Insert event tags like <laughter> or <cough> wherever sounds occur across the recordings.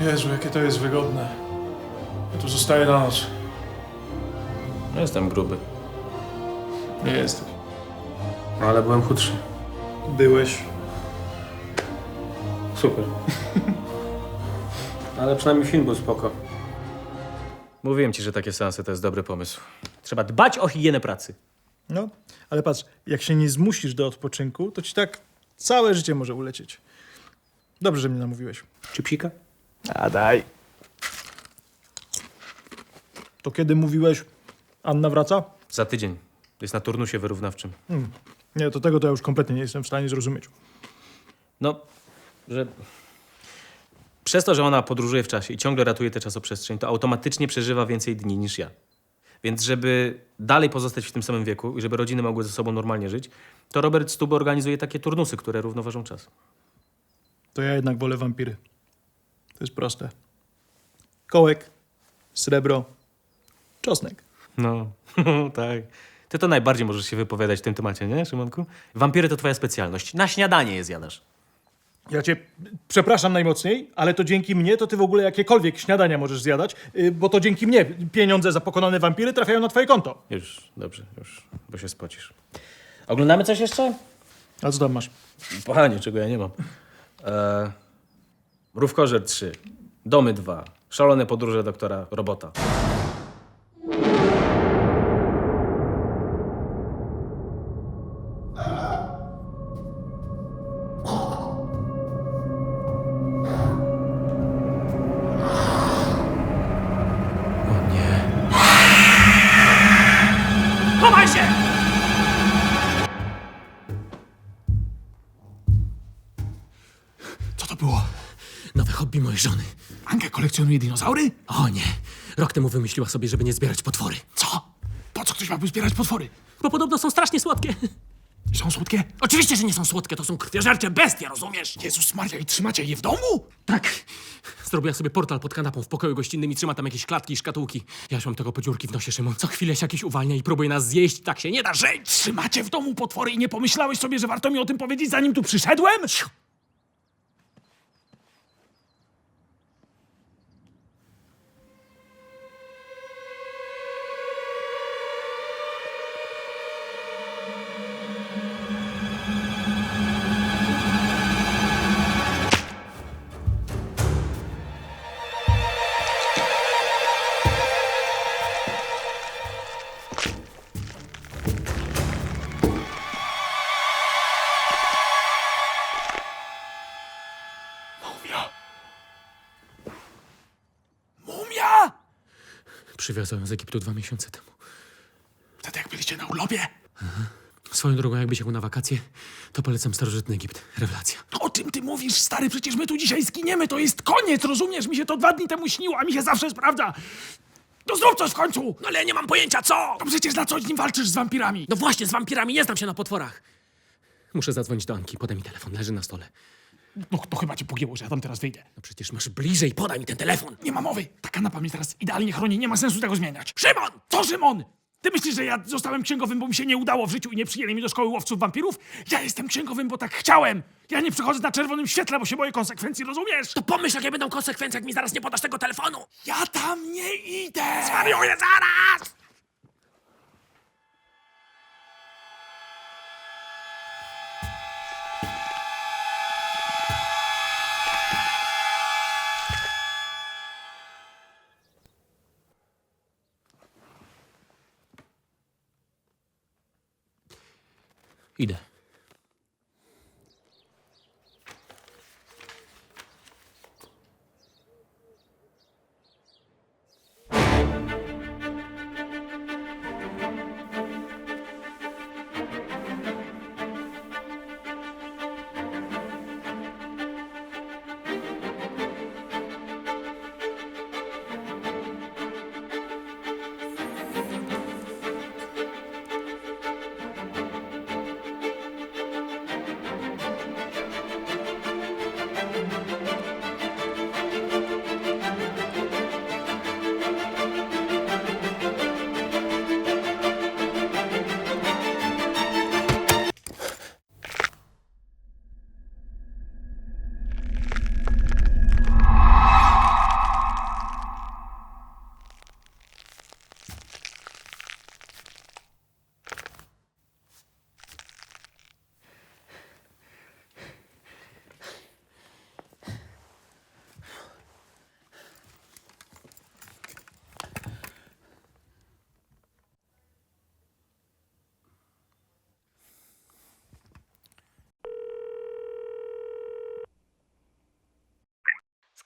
Jezu, jakie to jest wygodne. Ja tu zostaję na noc. No jestem gruby. Nie jesteś. No, ale byłem chudszy. Byłeś. Super. <laughs> ale przynajmniej film był spoko. Mówiłem ci, że takie seanse to jest dobry pomysł. Trzeba dbać o higienę pracy. No, ale patrz, jak się nie zmusisz do odpoczynku, to ci tak całe życie może ulecieć. Dobrze, że mnie namówiłeś. Chipsika? A daj. To kiedy mówiłeś, Anna wraca? Za tydzień. Jest na turnusie wyrównawczym. Nie, to tego to ja już kompletnie nie jestem w stanie zrozumieć. No, że... Przez to, że ona podróżuje w czasie i ciągle ratuje tę czasoprzestrzeń, to automatycznie przeżywa więcej dni niż ja. Więc żeby dalej pozostać w tym samym wieku i żeby rodziny mogły ze sobą normalnie żyć, to Robert Stubo organizuje takie turnusy, które równoważą czas. To ja jednak wolę wampiry. To jest proste. Kołek, srebro, czosnek. No, <laughs> tak. Ty to najbardziej możesz się wypowiadać w tym temacie, nie, Szymonku? Wampiry to twoja specjalność. Na śniadanie je zjadasz. Ja cię przepraszam najmocniej, ale to dzięki mnie to ty w ogóle jakiekolwiek śniadania możesz zjadać, y, bo to dzięki mnie pieniądze za pokonane wampiry trafiają na twoje konto. Już, dobrze, już, bo się spocisz. Oglądamy coś jeszcze? A co tam masz? Panie, czego ja nie mam. E, Mrówkorzer 3, Domy 2, Szalone podróże doktora Robota. Kolekcjonuje dinozaury? O nie. Rok temu wymyśliła sobie, żeby nie zbierać potwory. Co? Po co ktoś miałby zbierać potwory? Bo podobno są strasznie słodkie. I są słodkie? Oczywiście, że nie są słodkie, to są krwiożercze bestie, rozumiesz? Jezus Maria, i trzymacie je w domu? Tak. Zrobiła sobie portal pod kanapą w pokoju gościnnym i trzyma tam jakieś klatki i szkatułki. Ja już mam tego po dziurki w nosie, Szymon. Co chwilę się jakiś uwalnia i próbuje nas zjeść. Tak się nie da żyć. Trzymacie w domu potwory i nie pomyślałeś sobie, że warto mi o tym powiedzieć, zanim tu przyszedłem? Mumia! Przywiozłem ją z Egiptu dwa miesiące temu. Wtedy jak byliście na urlopie? Swoją drogą, jakbyś jechał na wakacje, to polecam starożytny Egipt. Rewelacja. O czym ty mówisz, stary? Przecież my tu dzisiaj zginiemy, to jest koniec, rozumiesz? Mi się to dwa dni temu śniło, a mi się zawsze sprawdza. No zrób coś w końcu! No ale ja nie mam pojęcia co! No przecież na co dzień walczysz z wampirami? No właśnie, z wampirami nie znam się na potworach. Muszę zadzwonić do Anki, podaj mi telefon, leży na stole. No to chyba cię pogięło, że ja tam teraz wyjdę. No przecież masz bliżej, podaj mi ten telefon. Nie ma mowy. Ta kanapa mnie teraz idealnie chroni, nie ma sensu tego zmieniać. Szymon! Co Szymon? Ty myślisz, że ja zostałem księgowym, bo mi się nie udało w życiu i nie przyjęli mi do szkoły łowców wampirów? Ja jestem księgowym, bo tak chciałem. Ja nie przychodzę na czerwonym świetle, bo się boję konsekwencji, rozumiesz? To pomyśl, jakie będą konsekwencje, jak mi zaraz nie podasz tego telefonu. Ja tam nie idę! Zwariuję zaraz! Idę.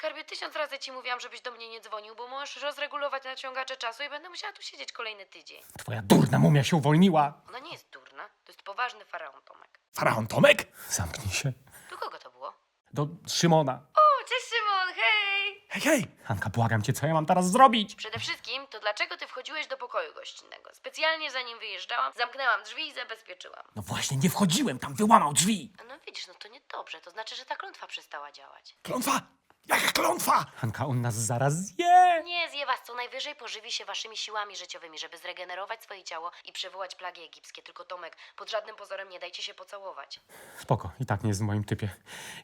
Skarbie, tysiąc razy ci mówiłam, żebyś do mnie nie dzwonił, bo możesz rozregulować naciągacze czasu i będę musiała tu siedzieć kolejny tydzień. Twoja durna mumia się uwolniła. Ona nie jest durna, to jest poważny faraon, Tomek. Faraon Tomek? Zamknij się. Do kogo to było? Do Szymona. O, cześć Szymon, hej! Hej, hej! Hanka, błagam cię, co ja mam teraz zrobić? Przede wszystkim, to dlaczego ty wchodziłeś do pokoju gościnnego? Specjalnie zanim wyjeżdżałam, zamknęłam drzwi i zabezpieczyłam. No właśnie, nie wchodziłem, tam wyłamał drzwi. No widzisz, no to niedobrze, to znaczy, że ta klątwa przestała działać. Klątwa? Jaka klątwa? Hanka, on nas zaraz zje. Nie zje was, co najwyżej pożywi się waszymi siłami życiowymi, żeby zregenerować swoje ciało i przywołać plagi egipskie. Tylko Tomek, pod żadnym pozorem nie dajcie się pocałować. Spoko, i tak nie jest w moim typie.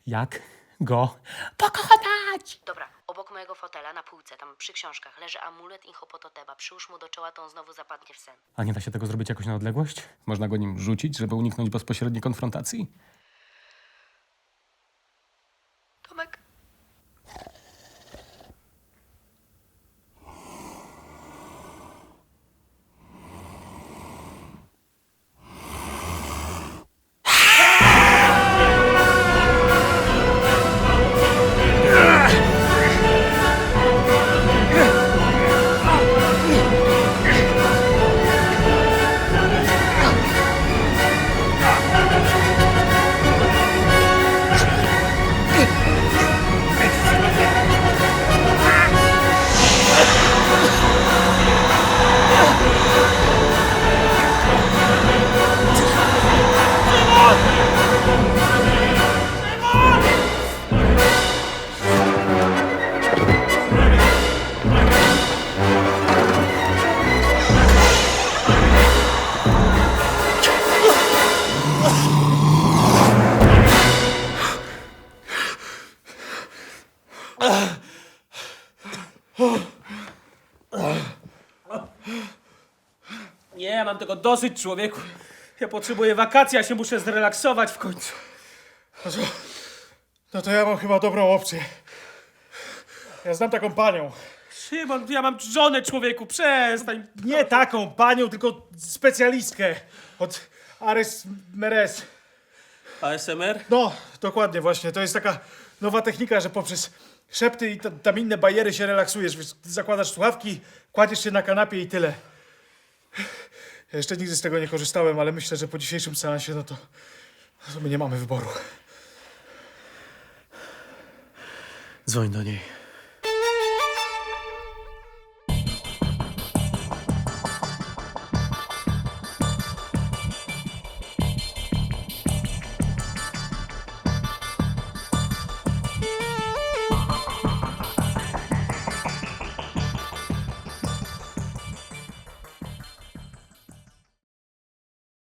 Jak go pokonać? Dobra, obok mojego fotela na półce, tam przy książkach, leży amulet Inhopototeba. Przyłóż mu do czoła, to on znowu zapadnie w sen. A nie da się tego zrobić jakoś na odległość? Można go nim rzucić, żeby uniknąć bezpośredniej konfrontacji? Nie, mam tego dosyć, człowieku. Ja potrzebuję wakacji, ja się muszę zrelaksować w końcu. No to ja mam chyba dobrą opcję. Ja znam taką panią. Szymon, ja mam żonę, człowieku, przestań. Nie taką panią, tylko specjalistkę od Ares Meres. ASMR? No, dokładnie właśnie. To jest taka nowa technika, że poprzez szepty i ta- tam inne bajery się relaksujesz. Zakładasz słuchawki, kładziesz się na kanapie i tyle. Ja jeszcze nigdy z tego nie korzystałem, ale myślę, że po dzisiejszym seansie, no to, to my nie mamy wyboru. Dzwoń do niej.